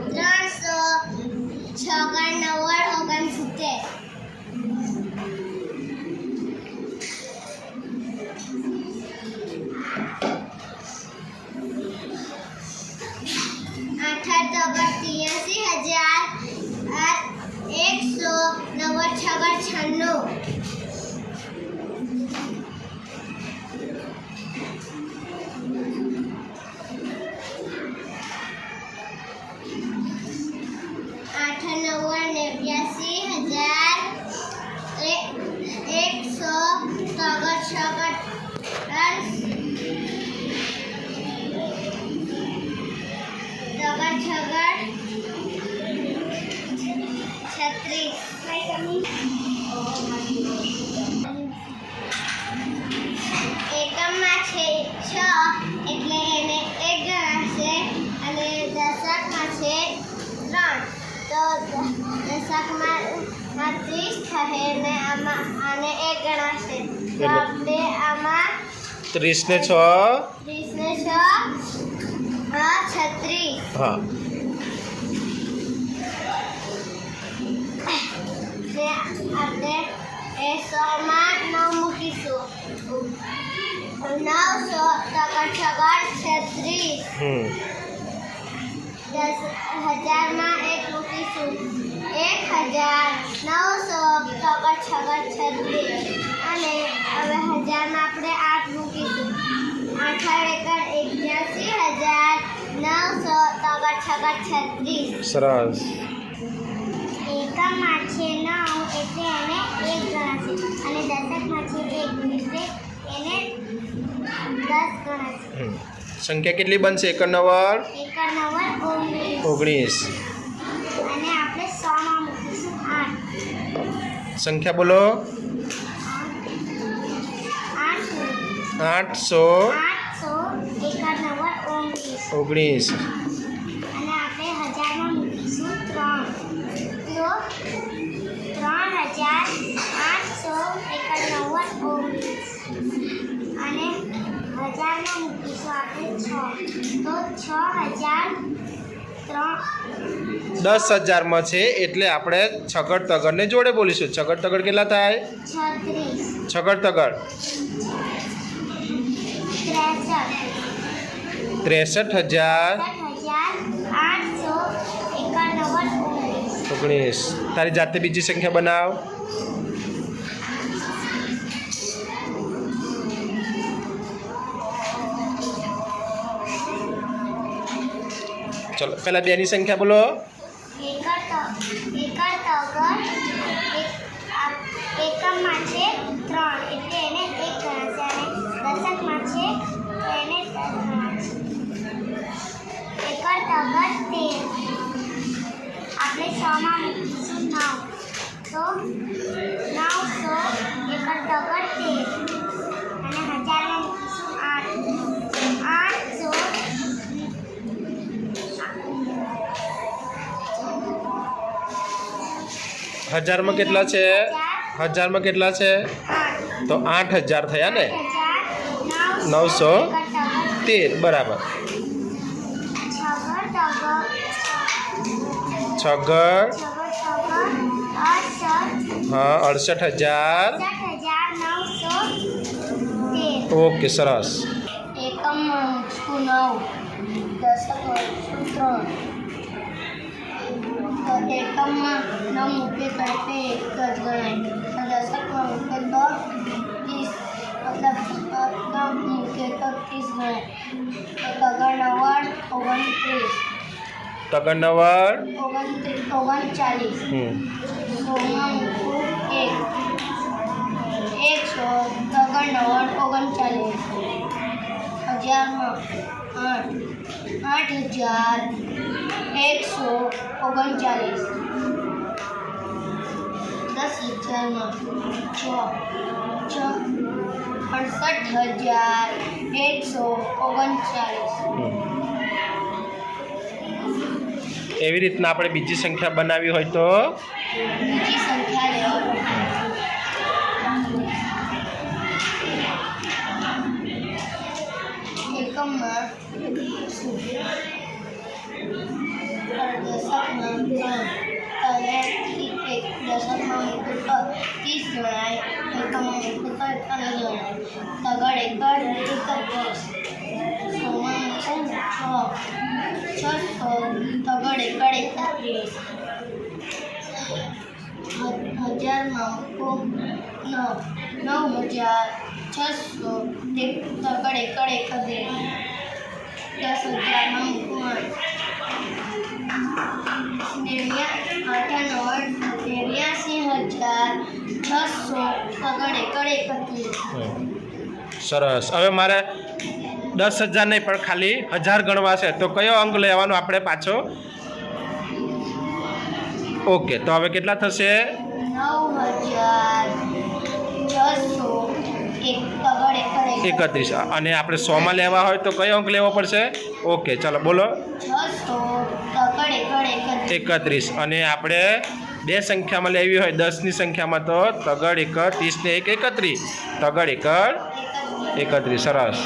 Nice. ત્રીસ ને આમાં આને એક ગણાશે તો આપણે આમાં ત્રીસને છ. ત્રીસ ને છ છત્રીસ. હા. આપણે એ સોમાં નવ મૂકીશું. છગર છત્રીસ. દસ હજારમાં એક મૂકીશું. એક હજાર નવસો તગર છગર છત્રીસ. અને હવે હજારમાં આપણે આઠ મૂકીશું આઠ એકર એક્યાસી હજાર નવસો તગર છગર છત્રીસ સરસ. એકમમાં છે નવ એટલે એને એક ગણાશે. અને દશકમાં છે એક એટલે એને દસ ગણાશે. સંખ્યા કેટલી બનશે? એકર નવર એકર નવ્વદ ઓગણીસ. ઓગણીસ. સંખ્યા બોલો. આઠ આઠસો ઓગણીસ. અને હજારમાં મૂકીશું આપણે છ. તો છ હજાર દસ હજારમાં છે એટલે આપણે છગડ તગડને જોડે બોલીશું. છગડ તગડ કેટલા થાય? છગડ તગડ. ત્રેસઠ. હજાર. ઓગણીસ. તારી જાતે બીજી સંખ્યા બનાવ. દસ ગણાશે એકર તગર તેર આપણે છમાં મૂકીશું નવ તો હજારમાં કેટલા છે હજારમાં કેટલા છે આઠ તો આઠ હજાર થયા ને હજાર નવસો એકર તગર તેર બરાબર છગર તગર છગડ છગર તગર અડસઠ હા અડસઠ હજાર સાઠ હજાર નવસો તેર ઓકે સરસ એકમમાં છું નવ દશકમાં છું ત્રણ તો એકમમાં નવ મુખ્ય તો તે એક જ ગણાય. દશકમાં મુખ્ય દસ ત્રીસ મતલબ મુખ્ય તો ત્રીસ ગણાય. તગડનવાડ ઓગણત્રીસ. તગડ નવર ઓગણત્રીસ ઓગણચાલીસ. સોમાં મુખ્ય એક. એકસો તગર નવ્વાણું ઓગણચાલીસ. હજારમાં આઠ. આઠ હજાર એકસો ઓગણચાલીસ. દસ હજારમાં છ. છ. અડસઠ હજાર એકસો ઓગણચાલીસ. એવી રીતના આપણે બીજી સંખ્યા બનાવી હોય તો? બીજી સંખ્યા લેવાની એકમમાં દશકમાં ત્રણ એક દશકમાં તો ત્રીસ જણાય એકમાં મૂકું તો એકાવન ગણાય તગડ એકડ એકત્રીસ સોમાં છે ને છ છસો તગડ નવ નવ હજાર છસો એક તગડ એકડ એકત્રીસ દસ હજારમાં મૂકું આઠ નેવ્યા આઠ નવ નેવ્યાસી હજાર છસો તગડ એકડ એકત્રીસ સરસ. હવે મારે દસ હજાર નહીં, પણ ખાલી હજાર ગણવા છે. તો કયો અંક લેવાનો આપણે પાછો? ઓકે, તો હવે કેટલા થશે? નવ હજાર એકત્રીસ. અને આપણે સોમાં લેવા હોય તો કયો અંક લેવો પડશે? ઓકે, ચાલો બોલો. એકત્રીસ. અને આપણે બે સંખ્યામાં લેવી હોય, દસની સંખ્યામાં તો તગડ એકડ ત્રીસને એક એકત્રીસ. તગડ એકત્રીસ એકત્રીસ. સરસ.